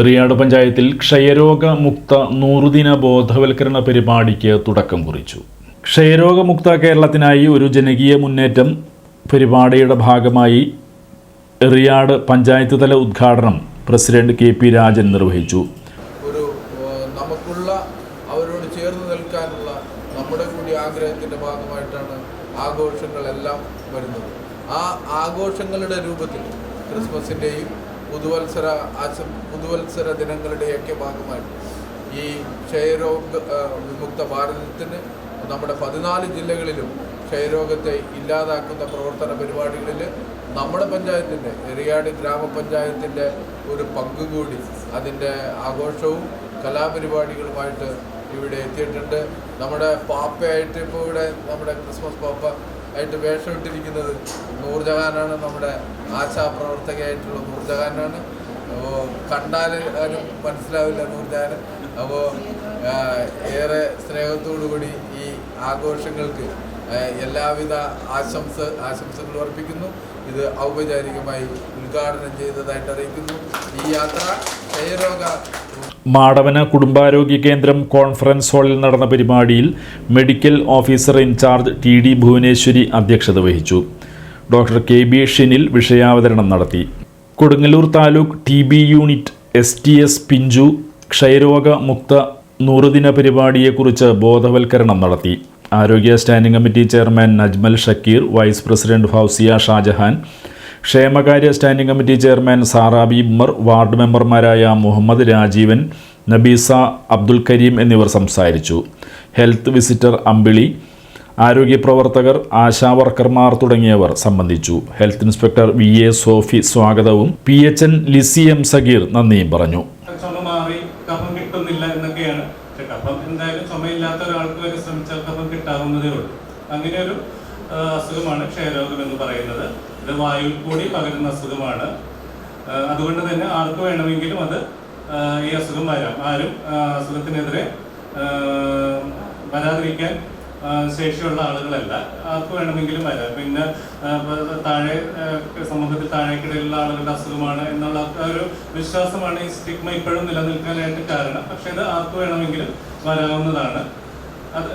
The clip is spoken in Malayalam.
എറിയാട് പഞ്ചായത്തിൽ ക്ഷയരോഗമുക്ത നൂറുദിന ബോധവൽക്കരണ പരിപാടിക്ക് തുടക്കം കുറിച്ചു. ക്ഷയരോഗമുക്ത കേരളത്തിനായി ഒരു ജനകീയ മുന്നേറ്റം പരിപാടിയുടെ ഭാഗമായി എറിയാട് പഞ്ചായത്ത് തല ഉദ്ഘാടനം പ്രസിഡന്റ് കെ പി രാജൻ നിർവഹിച്ചു. ഒരു നമുക്കുള്ള അവരോട് ചേർന്ന് നിൽക്കാനുള്ള നമ്മുടെ കൂടി ആഗ്രഹത്തിന്റെ ഭാഗമായിട്ടാണ് ആഘോഷങ്ങളെല്ലാം വരുന്നത്. ആ ആഘോഷങ്ങളുടെ രൂപത്തിൽ ക്രിസ്മസിന്റെയും പുതുവത്സര ആശ പുതുവത്സര ദിനങ്ങളുടെയൊക്കെ ഭാഗമായി ഈ ക്ഷയരോഗ വിമുക്ത ഭാരതത്തിന് നമ്മുടെ പതിനാല് ജില്ലകളിലും ക്ഷയരോഗത്തെ ഇല്ലാതാക്കുന്ന പ്രവർത്തന പരിപാടികളിൽ നമ്മുടെ പഞ്ചായത്തിന്റെ എറിയാട് ഗ്രാമപഞ്ചായത്തിന്റെ ഒരു പങ്ക് കൂടി അതിന്റെ ആഘോഷവും കലാപരിപാടികളുമായിട്ട് ഇവിടെ എത്തിയിട്ടുണ്ട്. നമ്മുടെ പാപ്പയായിട്ട് ഇപ്പോൾ ഇവിടെ നമ്മുടെ ക്രിസ്മസ് പാപ്പ ആയിട്ട് വേഷമിട്ടിരിക്കുന്നത്. നൂർജഹാനാണ് നമ്മുടെ ആശാപ്രവർത്തകയായിട്ടുള്ള നൂർജഹാനാണ്. അപ്പോൾ കണ്ടാൽ ആരും മനസ്സിലാവില്ല നൂർജഹാൻ അപ്പോൾ ഏറെ സ്നേഹത്തോടു കൂടി ഈ ആഘോഷങ്ങൾക്ക് എല്ലാവിധ ആശംസ ആശംസകൾ അർപ്പിക്കുന്നു. ഇത് ഔപചാരികമായി ഉദ്ഘാടനം ചെയ്തതായിട്ട് അറിയിക്കുന്നു. ഈ യാത്ര ക്ഷയരോഗ മാടവന കുടുംബാരോഗ്യ കേന്ദ്രം കോൺഫറൻസ് ഹാളിൽ നടന്ന പരിപാടിയിൽ medical officer incharge T D Bhuvaneswari അധ്യക്ഷത വഹിച്ചു. ഡോക്ടർ കെ ബി ഷിനിൽ വിഷയാവതരണം നടത്തി. Kodungallur taluk T B unit S T S പിഞ്ചു ക്ഷയരോഗ മുക്ത നൂറുദിന പരിപാടിയെക്കുറിച്ച് ബോധവൽക്കരണം നടത്തി. ആരോഗ്യ standing committee chairman Najmal Shakeer vice president Fousiya Shajahan ക്ഷേമകാര്യ standing committee chairman Sarabi Ummer ward മെമ്പർമാരായ മുഹമ്മദ് രാജീവൻ നബീസ അബ്ദുൽ കരീം എന്നിവർ സംസാരിച്ചു. ഹെൽത്ത് വിസിറ്റർ അമ്പിളി ആരോഗ്യ പ്രവർത്തകർ ആശാ വർക്കർമാർ തുടങ്ങിയവർ സംബന്ധിച്ചു. Health inspector V A Sophy സ്വാഗതവും P H N Lissy M Sageer നന്ദിയും പറഞ്ഞു. കിട്ടുന്നില്ല എന്തായാലും ചുമയില്ലാത്ത ഒരാൾക്ക് വരെ ശ്രമിച്ചാൽ കഫം കിട്ടാവുന്നതേ ഉള്ളൂ. അങ്ങനെ ഒരു അസുഖമാണ് ക്ഷയരോഗം എന്ന് പറയുന്നത്. ഇത് വായുവിൽ കൂടി പകരുന്ന അസുഖമാണ്. അതുകൊണ്ട് തന്നെ ആർക്ക് വേണമെങ്കിലും അത് ഈ അസുഖം വരാം. ആരും അസുഖത്തിനെതിരെ വരാതിരിക്കാൻ ശേഷിയുള്ള ആളുകളല്ല. ആർക്ക് വേണമെങ്കിലും വരാം. പിന്നെ താഴെ സമൂഹത്തിൽ താഴേക്കിടയിലുള്ള ആളുകളുടെ അസുഖമാണ് എന്നുള്ള ഒരു വിശ്വാസമാണ് ഈ സ്റ്റിഗ്മ ഇപ്പോഴും നിലനിൽക്കാനായിട്ട് കാരണം. പക്ഷെ ഇത് ആർക്ക് വേണമെങ്കിലും വരാവുന്നതാണ്. അത്